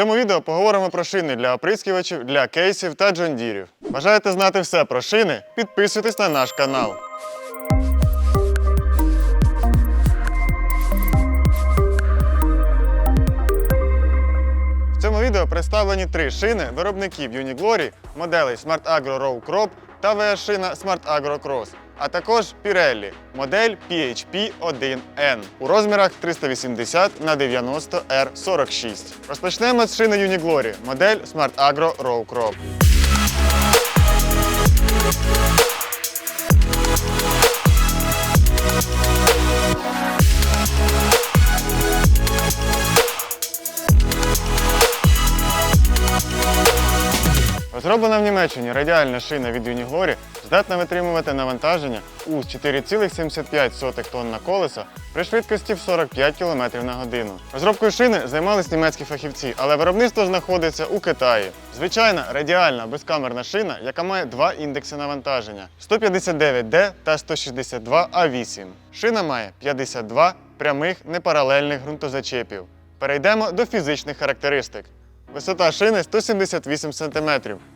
цьому відео поговоримо про шини для оприскувачів, для кейсів та джондірів. Бажаєте знати все про шини? Підписуйтесь на наш канал. В цьому відео представлені три шини виробників Uniglory, моделей Smart Agro Row Crop та VS-шина Smart Agro Cross, а також Pirelli, модель PHP 1N у розмірах 380 на 90 R46. Розпочнемо з шини Uniglory, модель Smart Agro Row Crop. Розроблена в Німеччині радіальна шина від Uniglory здатна витримувати навантаження у 4,75 тонн на колесо при швидкості в 45 км на годину. Розробкою шини займались німецькі фахівці, але виробництво знаходиться у Китаї. Звичайна радіальна безкамерна шина, яка має два індекси навантаження 159D та 162А8. Шина має 52 прямих непаралельних ґрунтозачепів. Перейдемо до фізичних характеристик. Висота шини 178 см,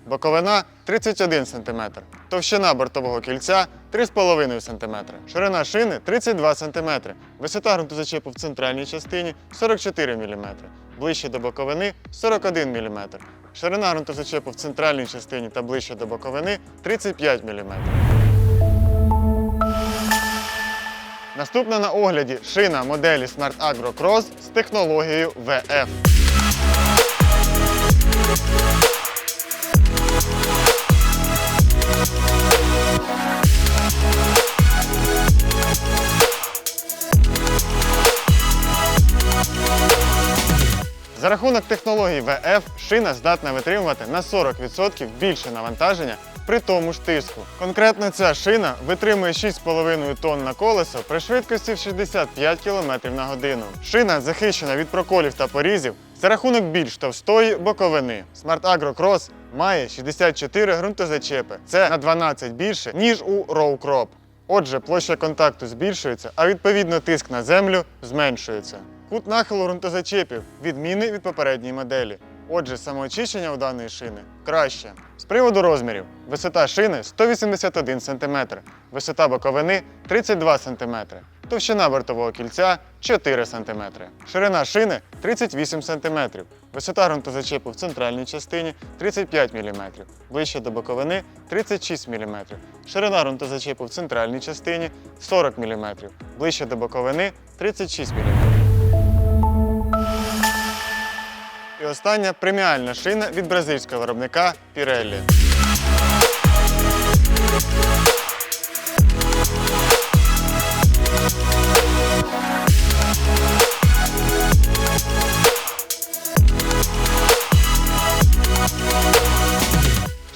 боковина 31 см, товщина бортового кільця 3,5 см, ширина шини 32 см, висота ґрунтозачепу в центральній частині 44 мм, ближче до боковини 41 мм, ширина ґрунтозачепу в центральній частині та ближче до боковини 35 мм. Наступна на огляді шина моделі Smart Agro Cross з технологією VF. За рахунок технології VF шина здатна витримувати на 40% більше навантаження при тому ж тиску. Конкретно ця шина витримує 6,5 тонн на колесо при швидкості в 65 км на годину. Шина захищена від проколів та порізів за рахунок більш товстої боковини. Smart Agro Cross має 64 ґрунтозачепи. Це на 12 більше, ніж у Row Crop. Отже, площа контакту збільшується, а відповідно тиск на землю зменшується. Кут нахилу ґрунтозачепів відмінний від попередньої моделі. Отже, самоочищення у даної шини краще. З приводу розмірів: висота шини 181 см, висота боковини 32 см, товщина бортового кільця 4 см, ширина шини 38 см, висота ґрунтозачепу в центральній частині 35 мм, ближче до боковини 36 мм, ширина ґрунтозачепу в центральній частині 40 мм, ближче до боковини 36 мм. І остання преміальна шина від бразильського виробника Pirelli.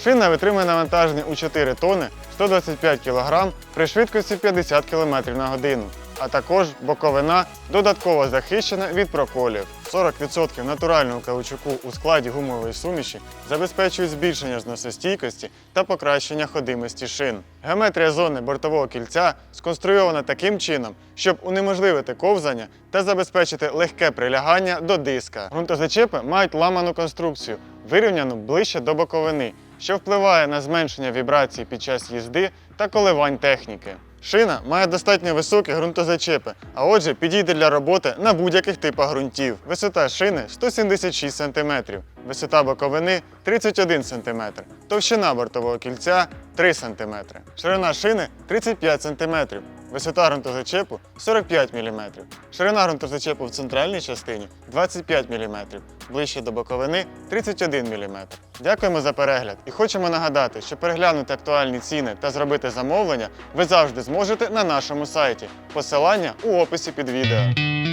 Шина витримує навантаження у 4 тонни 125 кг при швидкості 50 км на годину. А також боковина додатково захищена від проколів. 40% натурального каучуку у складі гумової суміші забезпечують збільшення зносостійкості та покращення ходимості шин. Геометрія зони бортового кільця сконструйована таким чином, щоб унеможливити ковзання та забезпечити легке прилягання до диска. Грунтозачепи мають ламану конструкцію, вирівняну ближче до боковини, що впливає на зменшення вібрацій під час їзди та коливань техніки. Шина має достатньо високі ґрунтозачепи, а отже підійде для роботи на будь-яких типах ґрунтів. Висота шини 176 см, висота боковини 31 см, товщина бортового кільця 3 см, ширина шини 35 см, висота ґрунтозачепу 45 мм, ширина ґрунтозачепу в центральній частині 25 мм, ближче до боковини 31 мм. Дякуємо за перегляд і хочемо нагадати, що переглянути актуальні ціни та зробити замовлення ви завжди зможете на нашому сайті. Посилання у описі під відео.